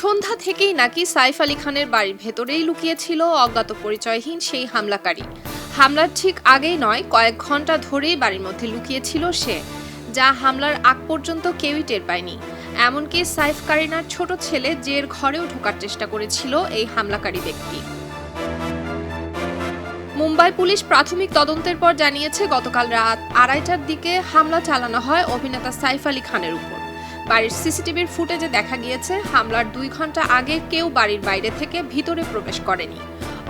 সন্ধ্যা থেকেই নাকি সাইফ আলী খানের বাড়ির ভেতরেই লুকিয়েছিল অজ্ঞাত পরিচয়হীন সেই হামলাকারী। হামলার ঠিক আগেই নয়, কয়েক ঘণ্টা ধরেই বাড়ির মধ্যে লুকিয়েছিল সে, যা হামলার আগ পর্যন্ত কেউই টের পায়নি। এমনকি সাইফ কারিনার ছোট ছেলে জের ঘরেও ঢোকার চেষ্টা করেছিল এই হামলাকারী ব্যক্তি। মুম্বাই পুলিশ প্রাথমিক তদন্তের পর জানিয়েছে, গতকাল রাত আড়াইটার দিকে হামলা চালানো হয় অভিনেতা সাইফ আলী খানের উপর। বাড়ির সিসিটিভির ফুটেজে দেখা গিয়েছে, হামলার দুই ঘণ্টা আগে কেউ বাড়ির বাইরে থেকে ভিতরে প্রবেশ করেনি।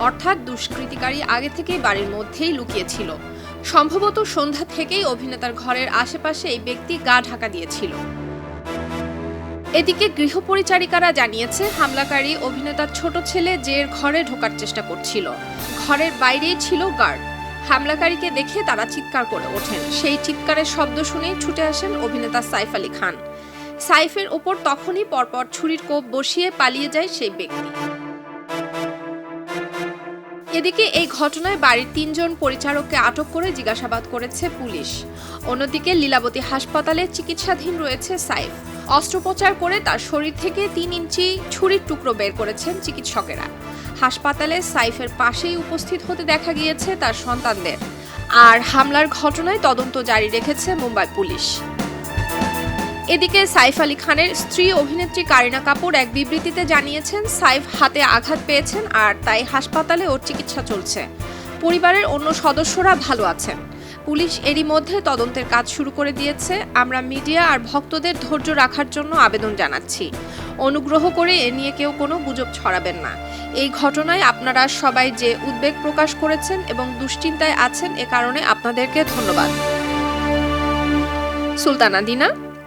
অর্থাৎ দুষ্কৃতিকারী আগে থেকেই বাড়ির মধ্যেই লুকিয়েছিল। সম্ভবত সন্ধ্যা থেকেই অভিনেতার ঘরের আশেপাশে এই ব্যক্তি গা ঢাকা দিয়েছিল। এদিকে গৃহপরিচারিকারা জানিয়েছে, হামলাকারী অভিনেতার ছোট ছেলে জের ঘরে ঢোকার চেষ্টা করছিল। ঘরের বাইরেই ছিল গার্ড। হামলাকারীকে দেখে তারা চিৎকার করে ওঠেন। সেই চিৎকারের শব্দ শুনেই ছুটে আসেন অভিনেতা সাইফ আলী খান। সাইফের ওপর তখনই পরপর ছুরির কোপ বসিয়ে পালিয়ে যায় সেই ব্যক্তি। এদিকে এই ঘটনায় বাড়ির তিনজন পরিচারককে আটক করে জিজ্ঞাসাবাদ করেছে পুলিশ। অন্যদিকে লীলাবতী হাসপাতালে চিকিৎসাধীন রয়েছে সাইফ। অস্ত্রোপচার করে তার শরীর থেকে তিন ইঞ্চি ছুরির টুকরো বের করেছেন চিকিৎসকেরা। হাসপাতালে সাইফের পাশেই উপস্থিত হতে দেখা গিয়েছে তার সন্তানদের। আর হামলার ঘটনায় তদন্ত জারি রেখেছে মুম্বাই পুলিশ। এদিকে সাইফ আলী খানের স্ত্রী অভিনেত্রী কারিনা কাপুর এক বিবৃতিতে জানিয়েছেন, সাইফ হাতে আঘাত পেয়েছেন আর তাই হাসপাতালে ওর চিকিৎসা চলছে। পরিবারের অন্য সদস্যরা ভালো আছেন। পুলিশ এরই মধ্যে তদন্তের কাজ শুরু করে দিয়েছে। আমরা মিডিয়া আর ভক্তদের ধৈর্য রাখার জন্য আবেদন জানাচ্ছি। অনুগ্রহ করে এ নিয়ে কেউ কোনো গুজব ছড়াবেন না। এই ঘটনায় আপনারা সবাই যে উদ্বেগ প্রকাশ করেছেন এবং দুশ্চিন্তায় আছেন এ কারণে আপনাদেরকে ধন্যবাদ। সুলতানা দিনা